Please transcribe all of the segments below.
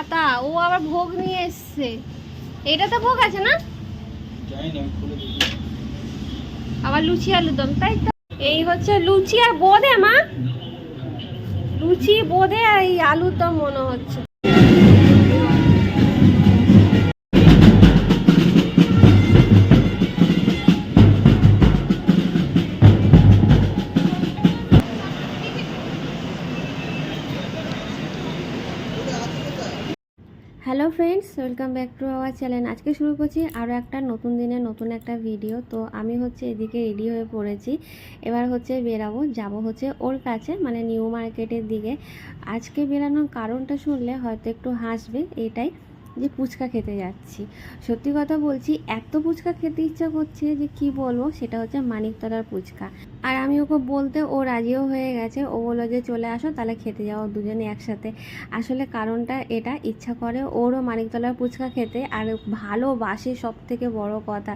আবার ভোগ নিয়ে এসছে। এটাতে ভোগ আছে না? আবার লুচি আলু দম তাই তো। এই হচ্ছে লুচি আর বোঁদে মা। লুচি বোঁদে আর এই আলুর দম মনে হচ্ছে। Hello friends welcome back to our channel আজকে শুরু করছি আরও একটা নতুন দিনে নতুন একটা ভিডিও তো আমি হচ্ছে এদিকে রেডি হয়ে পড়েছি। এবার হচ্ছে বেরাবো, যাব হচ্ছে ওর কাছে মানে নিউ মার্কেটের দিকে। আজকে বেরানোর কারণটা শুনলে হয়তো একটু হাসবে, এটাই। যে ফুচকা খেতে যাচ্ছি। সত্যি কথা বলছি, এত ফুচকা খেতে ইচ্ছা করছে যে কি বলব, সেটা হচ্ছে মানিকতলার ফুচকা। আর আমি ওকে বলতে ও রাজিও হয়ে গেছে, ও বলল যে চলে আসো, তাহলে খেতে যাও দুজনে একসাথে। আসলে কারণটা এটা, ইচ্ছা করে ওরও মানিকতলার ফুচকা খেতে, আর ভালোবাসে সব থেকে বড় কথা।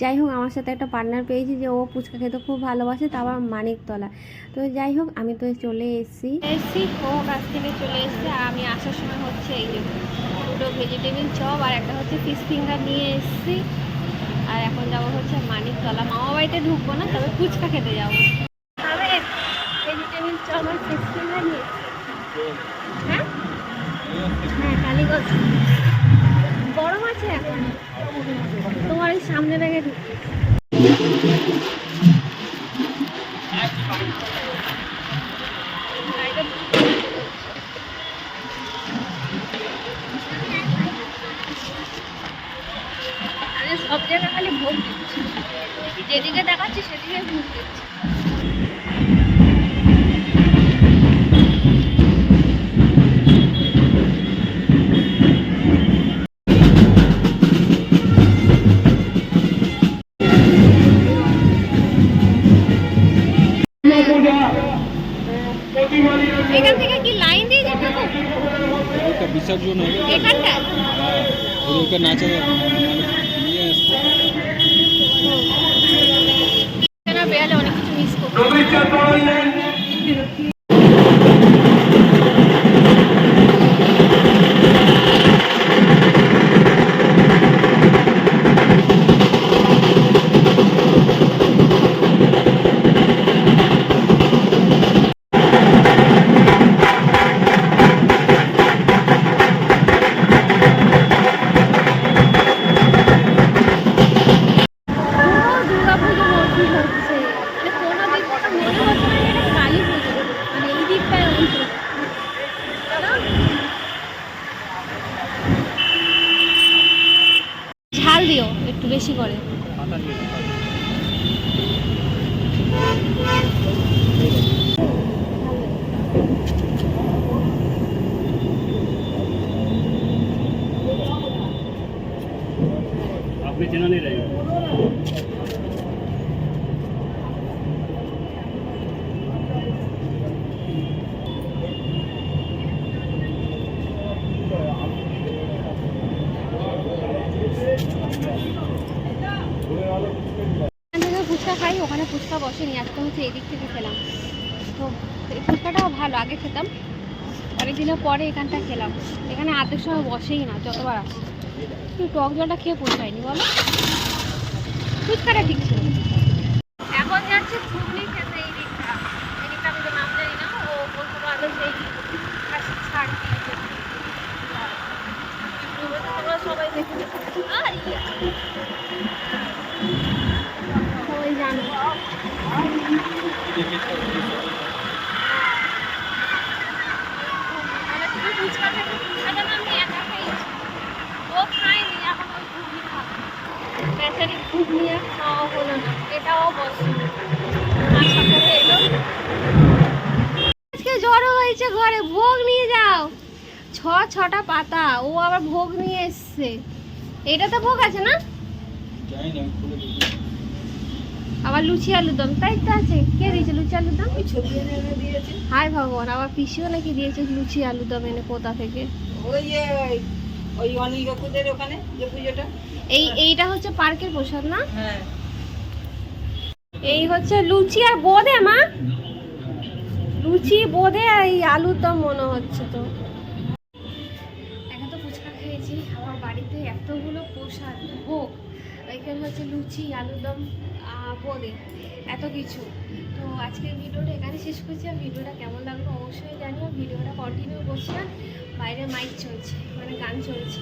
যাই হোক, আমার সাথে একটা পার্টনার পেয়েছি যে ও ফুচকা খেতে খুব ভালোবাসে তা আবার মানিকতলা। তো যাই হোক, আমি তো চলে এসেছি। এসেছি, ও কাছ থেকে চলে এসেছে আমি আসার সময় হচ্ছে এই দুটো ভেজিটেবিল চপ আর একটা হচ্ছে ফিশ ফিঙ্গার নিয়ে এসেছি। আর এখন যাব হচ্ছে মানিকতলা। মামা বাড়িতে ঢুকবো না, তবে ফুচকা খেতে যাব। ভেজিটেবিল চপ আর ফিশ ফিঙ্গার নিয়ে হ্যাঁ? হ্যাঁ কালীগঞ্জ। গরম আছে এখন। তোমার এই সামনে ব্যাগে ঢুকছে সব জায়গায় খালি ভোগ দিচ্ছে যেদিকে দেখাচ্ছি সেদিকে ভোগ দিচ্ছে এখান থেকে কি লাইন দিয়ে যেতে হবে? ওইটা বিসর্জন হবে এখানটায় হ্যাঁ ওদেরকে নাচে না অনেক কিছু মিস করব করে। আপনি চেনা নেই খাই ওখানে ফুচকা বসেনি, আজকে হচ্ছে এদিক থেকে খেলাম। তো এই ফুচকাটাও ভালো, আগে খেতাম। অনেক দিনের পরে এখানটা খেলাম। এখানে আধেক সময় বসেই না, যতবার আসে। একটু টক জলটা খেয়ে পোষায়নি বলো। ফুচকাটা ঠিক ছিল। এখন যাচ্ছে ঘুগনি খেতে এই দিকটা এই দিকটা আমি তো নাম জানি না, ও এই তোমরা সবাই দেখে আর ইয়া সবাই জানো মানে তুমি ফুচকা খেতে ফুচকাটা না আমি একা খেয়েছি ও খায়নি এখন ওই ঘুগনি খাবে বেচারি খাওয়া হলো না এটাও বসে আর সাথে এলো আজকে জ্বরও হয়েছে ঘরে ভোগ নিয়ে যাও। ছ ছটা পাতা ও আবার ভোগ নিয়ে এসছে। এটাতে ভোগ আছে না? আবার লুচি আলুর দম তাই তো আছে কে দিয়েছে লুচি আলুর দম হায় ভগবান আবার পিসিও নাকি দিয়েছে লুচি আলুর দম এনে কোথা থেকে। ওই যে ওই অনিল কাকুদের ওখানে যে পুজোটা। এই এইটা হচ্ছে পার্কের প্রসাদ না? হ্যাঁ। এই হচ্ছে লুচি আর বোঁদে মা। লুচি বোঁদে আর এই আলুর দম মনে হচ্ছে তো। এখন তো ফুচকা খেয়েছি এতগুলো প্রসাদ। ভোগ। এখানে হচ্ছে লুচি আলুদম আহ, বোঁদে এত কিছু। তো আজকের ভিডিওটা এখানে শেষ করছি। আর ভিডিওটা কেমন লাগল অবশ্যই জানিও। ভিডিওটা কন্টিনিউ করছি বাইরে মাইক চলছে মানে গান চলছে।